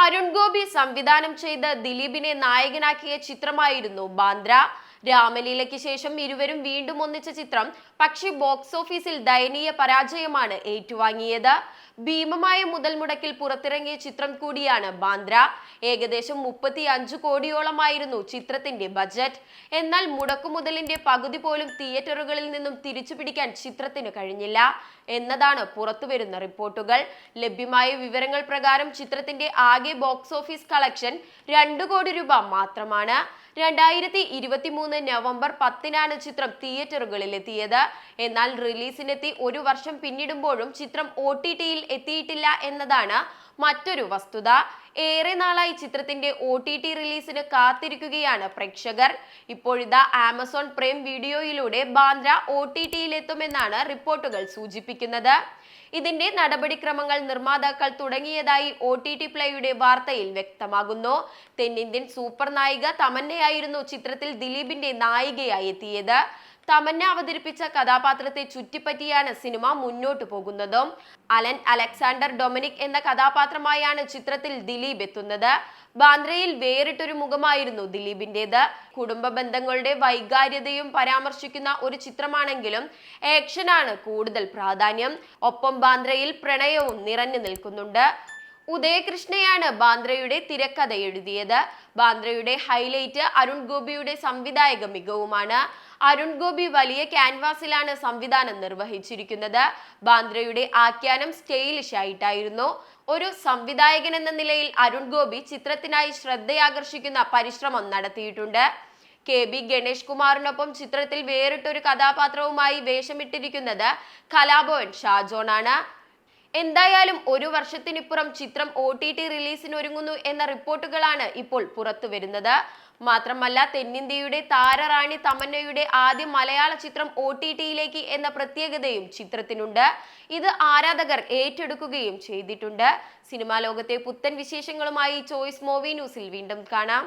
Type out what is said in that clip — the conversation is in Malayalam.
അരുൺ ഗോപി സംവിധാനം ചെയ്ത് ദിലീപിനെ നായകനാക്കിയ ചിത്രമായിരുന്നു ബാന്ദ്ര. രാമലീലയ്ക്ക് ശേഷം ഇരുവരും വീണ്ടും ഒന്നിച്ച ചിത്രം പക്ഷേ ബോക്സ് ഓഫീസിൽ ദയനീയ പരാജയമാണ് ഏറ്റുവാങ്ങിയത്. ഭീമമായ മുതൽ മുടക്കിൽ പുറത്തിറങ്ങിയ ചിത്രം കൂടിയാണ് ബാന്ദ്ര. ഏകദേശം മുപ്പത്തി അഞ്ച് കോടിയോളമായിരുന്നു ചിത്രത്തിന്റെ ബജറ്റ്. എന്നാൽ മുടക്കുമുതലിന്റെ പകുതി പോലും തിയേറ്ററുകളിൽ നിന്നും തിരിച്ചു പിടിക്കാൻ ചിത്രത്തിന് കഴിഞ്ഞില്ല എന്നതാണ് പുറത്തുവരുന്ന റിപ്പോർട്ടുകൾ. ലഭ്യമായ വിവരങ്ങൾ പ്രകാരം ചിത്രത്തിന്റെ ആകെ ബോക്സ് ഓഫീസ് കളക്ഷൻ രണ്ടു കോടി രൂപ മാത്രമാണ്. രണ്ടായിരത്തി ഇരുപത്തി മൂന്ന് നവംബർ പത്തിനാണ് ചിത്രം തിയേറ്ററുകളിൽ എത്തിയത് എന്നാൽ റിലീസിനെത്തി ഒരു വർഷം പിന്നിടുമ്പോഴും ചിത്രം ഒ ടി ടിയിൽ എത്തിയിട്ടില്ല എന്നതാണ് മറ്റൊരു വസ്തുത. ഏറെ നാളായി ചിത്രത്തിന്റെ ഒ ടി ടി റിലീസിന് കാത്തിരിക്കുകയാണ് പ്രേക്ഷകർ. ഇപ്പോഴിതാ ആമസോൺ പ്രേം വീഡിയോയിലൂടെ ബാന്ദ്ര ഒ ടി ടിയിലെത്തുമെന്നാണ് റിപ്പോർട്ടുകൾ സൂചിപ്പിക്കുന്നത്. ഇതിന്റെ നടപടിക്രമങ്ങൾ നിർമ്മാതാക്കൾ തുടങ്ങിയതായി ഒ ടി ടി പ്ലേയുടെ വാർത്തയിൽ വ്യക്തമാകുന്നു. തെന്നിന്ത്യൻ സൂപ്പർ നായിക തമന്നയായിരുന്നു ചിത്രത്തിൽ ദിലീപിന്റെ നായികയായി എത്തിയത്. തമന്ന അവതരിപ്പിച്ച കഥാപാത്രത്തെ ചുറ്റിപ്പറ്റിയാണ് സിനിമ മുന്നോട്ടു പോകുന്നത്. അലൻ അലക്സാണ്ടർ ഡൊമിനിക് എന്ന കഥാപാത്രമായാണ് ചിത്രത്തിൽ ദിലീപ് എത്തുന്നത്. ബാന്ദ്രയിൽ വേറിട്ടൊരു മുഖമായിരുന്നു ദിലീപിന്റേത്. കുടുംബ ബന്ധങ്ങളുടെ വൈകാര്യതയും പരാമർശിക്കുന്ന ഒരു ചിത്രമാണെങ്കിലും ആക്ഷനാണ് കൂടുതൽ പ്രാധാന്യം. ഒപ്പം ബാന്ദ്രയിൽ പ്രണയവും നിറഞ്ഞു നിൽക്കുന്നുണ്ട്. ഉദയകൃഷ്ണയാണ് ബാന്ദ്രയുടെ തിരക്കഥ എഴുതിയത് ബാന്ദ്രയുടെ ഹൈലൈറ്റ് അരുൺ ഗോപിയുടെ സംവിധായക മികവുമാണ്. അരുൺ ഗോപി വലിയ ക്യാൻവാസിലാണ് സംവിധാനം നിർവഹിച്ചിരിക്കുന്നത്. ബാന്ദ്രയുടെ ആഖ്യാനം സ്റ്റൈലിഷ് ആയിട്ടായിരുന്നു. ഒരു സംവിധായകൻ എന്ന നിലയിൽ അരുൺ ഗോപി ചിത്രത്തിനായി ശ്രദ്ധയാകർഷിക്കുന്ന പരിശ്രമം നടത്തിയിട്ടുണ്ട്. കെ ബി ഗണേഷ് കുമാറിനൊപ്പം ചിത്രത്തിൽ വേറിട്ടൊരു കഥാപാത്രവുമായി വേഷമിട്ടിരിക്കുന്നത് കലാഭവൻ ഷാജോൺ ആണ് എന്തായാലും ഒരു വർഷത്തിനിപ്പുറം ചിത്രം ഒ ടി ടി റിലീസിനൊരുങ്ങുന്നു എന്ന റിപ്പോർട്ടുകളാണ് ഇപ്പോൾ പുറത്തു വരുന്നത്. മാത്രമല്ല തെന്നിന്ത്യയുടെ താരറാണി തമന്നയുടെ ആദ്യ മലയാള ചിത്രം ഒ ടി ടിയിലേക്ക് എന്ന പ്രത്യേകതയും ചിത്രത്തിനുണ്ട്. ഇത് ആരാധകർ ഏറ്റെടുക്കുകയും ചെയ്തിട്ടുണ്ട്. സിനിമാ ലോകത്തെ പുത്തൻ വിശേഷങ്ങളുമായി ചോയ്സ് മൂവി ന്യൂസിൽ വീണ്ടും കാണാം.